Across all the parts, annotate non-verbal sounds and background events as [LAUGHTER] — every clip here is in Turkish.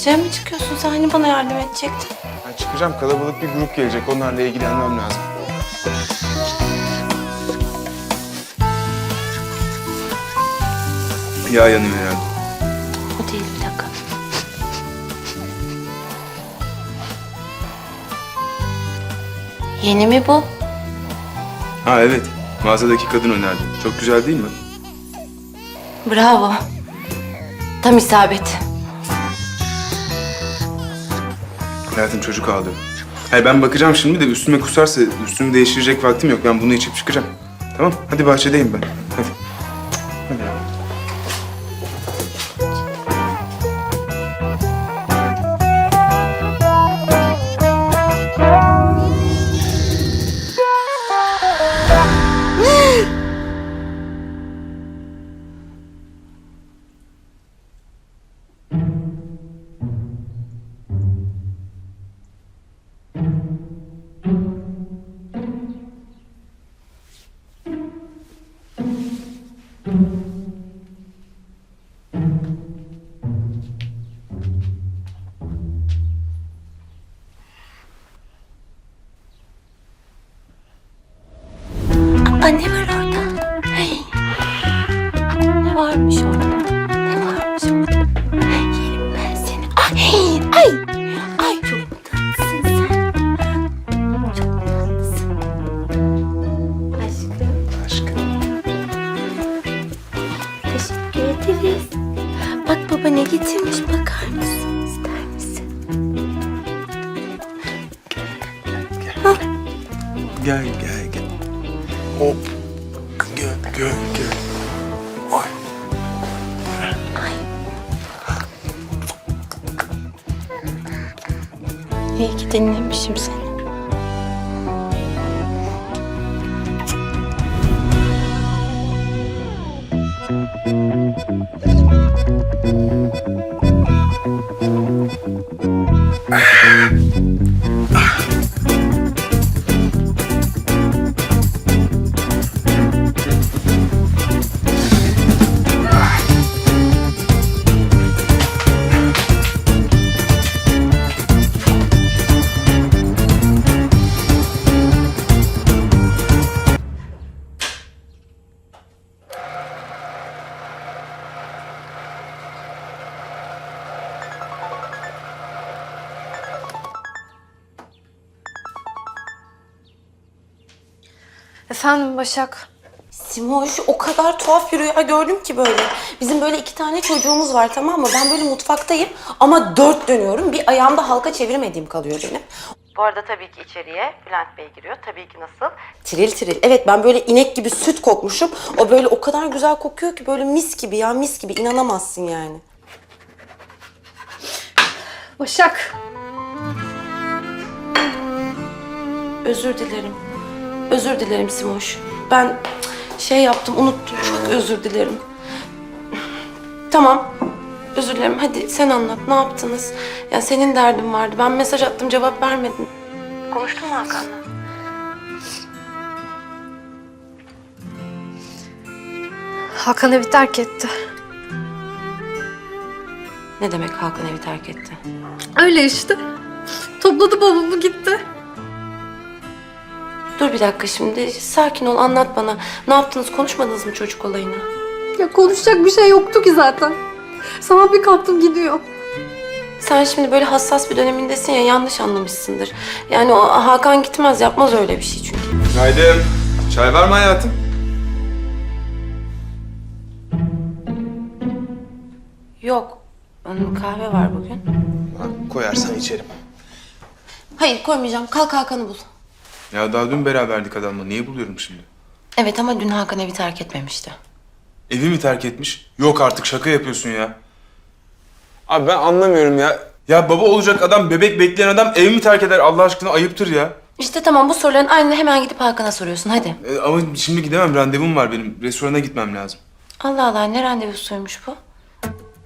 Dışarı mı çıkıyorsun? Sen hani bana yardım edecektin? Ben çıkacağım. Kalabalık bir grup gelecek. Onlarla ilgilenmem lazım. Yağ yanıyor herhalde. O değil bir dakika. Yeni mi bu? Ha evet. Mağazadaki kadın önerdi. Çok güzel değil mi? Bravo. Tam isabet. Hayatım çocuk aldı. Hayır ben bakacağım şimdi de üstüme kusarsa üstümü değiştirecek vaktim yok. Ben bunu içip çıkacağım. Tamam? Hadi bahçedeyim ben. Hadi. Ederiz. Bak baba ne getirmiş bakar mısın? İster misin? Gel gel gel. Hop. Gel gel gel. Ay. İyi ki dinlemişim seni. Efendim Başak. Simoş o kadar tuhaf bir rüya gördüm ki böyle. Bizim böyle iki tane çocuğumuz var tamam mı? Ben böyle mutfaktayım ama dört dönüyorum. Bir ayağımda halka çevirmediğim kalıyor benim. Bu arada tabii ki içeriye Bülent Bey giriyor. Tabii ki nasıl? Tiril tiril. Evet ben böyle inek gibi süt kokmuşum. O böyle o kadar güzel kokuyor ki böyle mis gibi ya mis gibi inanamazsın yani. Başak. Özür dilerim. Özür dilerim Simoş. Ben şey yaptım, unuttum. Çok özür dilerim. Tamam. Özür dilerim. Hadi sen anlat. Ne yaptınız? Ya senin derdin vardı. Ben mesaj attım, cevap vermedin. Konuştun mu Hakan'la? Hakan evi terk etti. Ne demek Hakan evi terk etti? Öyle işte. Topladı babamı gitti. Dur bir dakika şimdi. Sakin ol, anlat bana. Ne yaptınız? Konuşmadınız mı çocuk olayını? Ya konuşacak bir şey yoktu ki zaten. Sabah bir kalktım gidiyor. Sen şimdi böyle hassas bir dönemindesin ya yanlış anlamışsındır. Yani o Hakan gitmez, yapmaz öyle bir şey çünkü. Günaydın. Çay var mı hayatım? Yok. Onun kahve var bugün. Ha, koyarsan içerim. Hayır koymayacağım. Kalk Hakan'ı bul. Ya daha dün beraberdik adamla. Niye buluyorum şimdi? Evet ama dün Hakan evi terk etmemişti. Evi mi terk etmiş? Yok artık şaka yapıyorsun ya. Abi ben anlamıyorum ya. Ya baba olacak adam, bebek bekleyen adam ev mi terk eder Allah aşkına ayıptır ya. İşte tamam bu soruların aynını hemen gidip Hakan'a soruyorsun hadi. E, ama şimdi gidemem randevum var benim. Restorana gitmem lazım. Allah Allah ne randevusuymuş bu?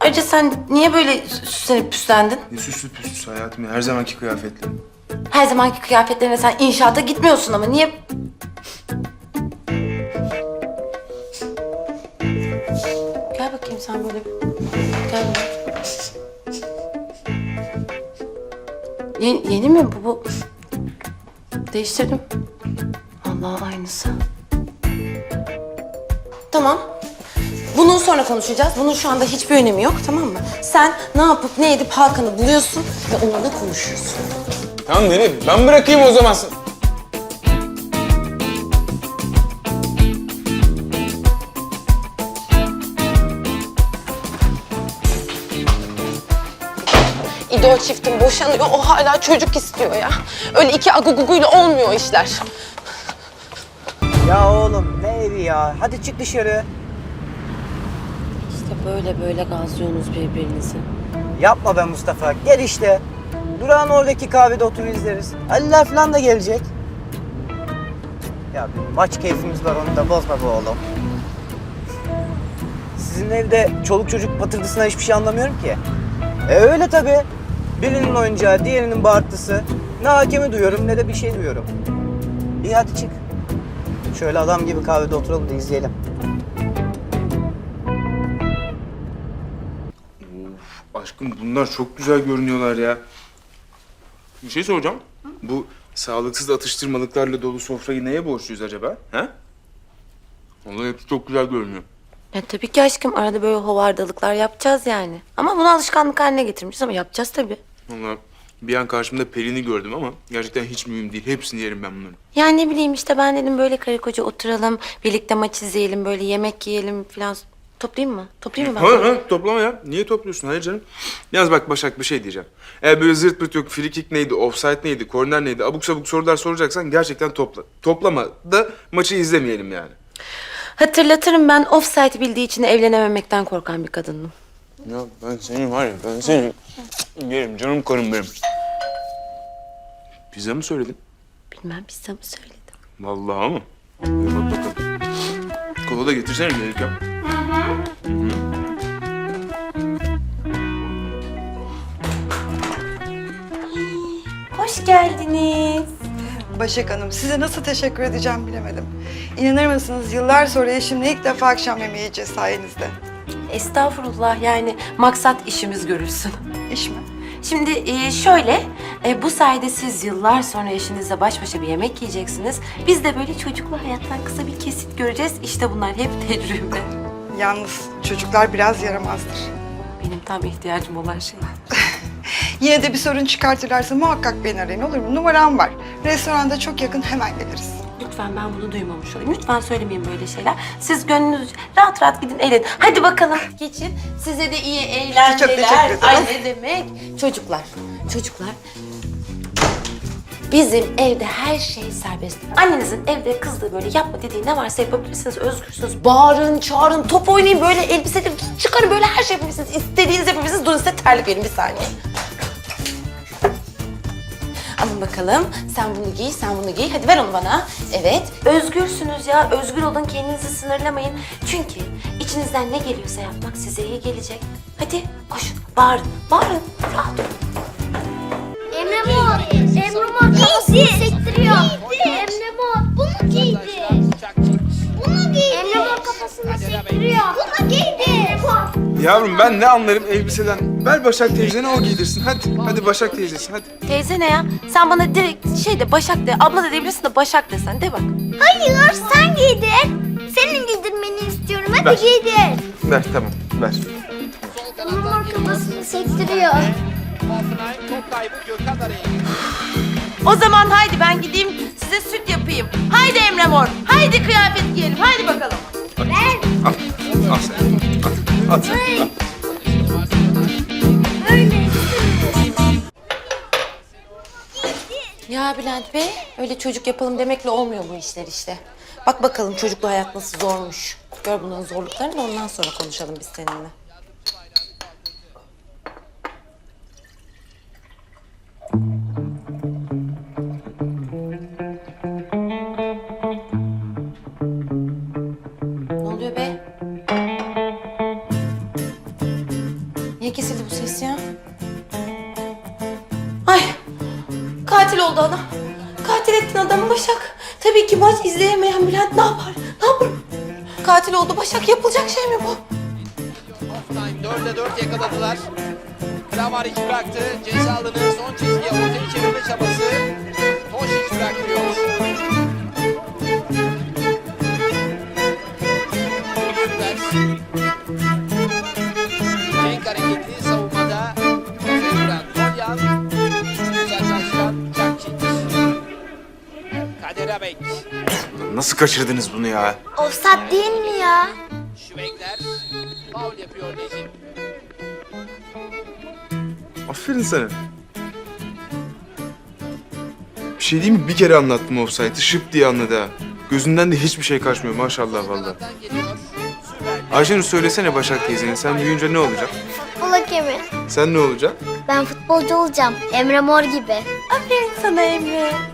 Ayrıca sen niye böyle süslenip püslendin? Ne süslü püslüsü hayatım ya. Her zamanki kıyafetlerim. Her zamanki kıyafetlerine sen inşaata gitmiyorsun ama niye... Gel bakayım sen böyle. Gel. Yeni, yeni mi bu? bu? Değiştirdim. Allah aynısı. Tamam. Bunu sonra konuşacağız. Bunun şu anda hiçbir önemi yok tamam mı? Sen ne yapıp ne edip Hakan'ı buluyorsun ve onunla konuşuyorsun. Tamam beni ben bırakayım o zaman. İdol çiftim boşanıyor, o hala çocuk istiyor ya. Öyle iki aguguguyla olmuyor işler. Ya oğlum ne evi ya? Hadi çık dışarı. İşte böyle böyle gazlıyorsunuz birbirinizi. Yapma be Mustafa. Gel işte. Durağın oradaki kahvede otur izleriz. Aliler falan da gelecek. Ya bir maç keyfimiz var onu da bozma be oğlum. Sizin evde çoluk çocuk patırdısından hiçbir şey anlamıyorum ki. E öyle tabii. Birinin oyuncağı, diğerinin bağırtısı. Ne hakemi duyuyorum ne de bir şey duyuyorum. İyi hadi çık. Şöyle adam gibi kahvede oturalım da izleyelim. Aşkım bunlar çok güzel görünüyorlar ya. Bir şey soracağım. Bu sağlıksız atıştırmalıklarla dolu sofrayı neye borçluyuz acaba? Ha? Onlar hepsi çok güzel görünüyor. Ya tabii ki aşkım arada böyle hovardalıklar yapacağız yani. Ama bunu alışkanlık haline getirmişiz ama yapacağız tabii. Vallahi bir an karşımda Pelin'i gördüm ama gerçekten hiç mühim değil. Hepsini yerim ben bunların. Yani ne bileyim işte ben dedim böyle karı koca oturalım, birlikte maç izleyelim, böyle yemek yiyelim falan. Toplayayım mı? Toplayayım mı ben? Hayır hayır toplama ya. Niye topluyorsun? Hayır canım. Yalnız bak Başak bir şey diyeceğim. Eğer böyle zırt pırt yok free kick neydi, offside neydi, korner neydi, abuk sabuk sorular soracaksan gerçekten topla. Toplama da maçı izlemeyelim yani. Hatırlatırım ben offside bildiği için evlenememekten korkan bir kadınım. Ya ben senin var ya ben senin yerim canım karım benim. Pizza mı söyledin? Bilmem pizza mı söyledim? Vallahi mı? Bir bak bakalım. Kola da getirsene Melike. Hoş geldiniz. Başak Hanım, size nasıl teşekkür edeceğim bilemedim. İnanır mısınız yıllar sonra eşimle ilk defa akşam yemeği yiyeceğiz sayenizde. Estağfurullah yani maksat işimiz görülsün. İş mi? Şimdi e, şöyle, e, bu sayede siz yıllar sonra eşinizle baş başa bir yemek yiyeceksiniz. Biz de böyle çocuklu hayattan kısa bir kesit göreceğiz. İşte bunlar hep tecrübe. Yalnız çocuklar biraz yaramazdır. Benim tam ihtiyacım olan şey. [LAUGHS] Yine de bir sorun çıkartırlarsa muhakkak beni arayın olur mu? Numaram var. Restoranda çok yakın hemen geliriz. Lütfen ben bunu duymamış olayım. Lütfen söylemeyin böyle şeyler. Siz gönlünüz rahat rahat gidin eğlenin. Hadi bakalım geçin. Size de iyi eğlenceler. Çok teşekkür ederim. Ay ne demek. Çocuklar, çocuklar. Bizim evde her şey serbest. Annenizin evde kızdığı böyle yapma dediği ne varsa yapabilirsiniz. Özgürsünüz. Bağırın, çağırın, top oynayın. Böyle elbiseleri çıkarın. Böyle her şey yapabilirsiniz. İstediğinizi yapabilirsiniz. Durun size terlik verin bir saniye. Alın bakalım. Sen bunu giy, sen bunu giy. Hadi ver onu bana. Evet. Özgürsünüz ya. Özgür olun. Kendinizi sınırlamayın. Çünkü içinizden ne geliyorsa yapmak size iyi gelecek. Hadi koşun. Bağırın. Bağırın. Rahat olun. Emre Mor, Yavrum ben ne anlarım elbiseden. Ver Başak teyzene o giydirsin. Hadi. Hadi Başak teyzesi hadi. Teyze ne ya? Sen bana direkt şey de Başak de. Abla da diyebilirsin de Başak desen. De bak. Hayır sen giydir. Senin giydirmeni istiyorum. Hadi Ver. giydir. Ver tamam ver. Mor kafasını sektiriyor. O zaman haydi ben gideyim size süt yapayım. Haydi Emre Mor. Haydi kıyafet giyelim. Haydi bakalım. Ver. Al. Al sen. At. At sen. Öyle. Ya Bülent Bey, öyle çocuk yapalım demekle olmuyor bu işler işte. Bak bakalım çocuklu hayat nasıl zormuş. Gör bunların zorluklarını da ondan sonra konuşalım biz seninle. Niye kesildi bu ses ya? Ay katil oldu adam. Katil ettin adamı Başak. Tabii ki maç izleyemeyen Bülent ne yapar? Ne yapar? Katil oldu Başak yapılacak şey mi bu? Halftime 4'e 4 yakaladılar. Kramaric bıraktı. Cezalı'nın son çizgiye ortaya çevirme çabası. Nasıl kaçırdınız bunu ya? Offside değil mi ya? Şüvekler. Faul yapıyor Necip. Aferin sana. Bir şey diyeyim mi? Bir kere anlattım offside'ı şıp diye anladı ha. Gözünden de hiçbir şey kaçmıyor maşallah vallahi. Kanattan geliyor. Süper. Ayşenur söylesene Başak teyzene sen büyüyünce ne olacak? Futbol hakemi. Sen ne olacaksın? Ben futbolcu olacağım. Emre Mor gibi. Aferin sana Emre.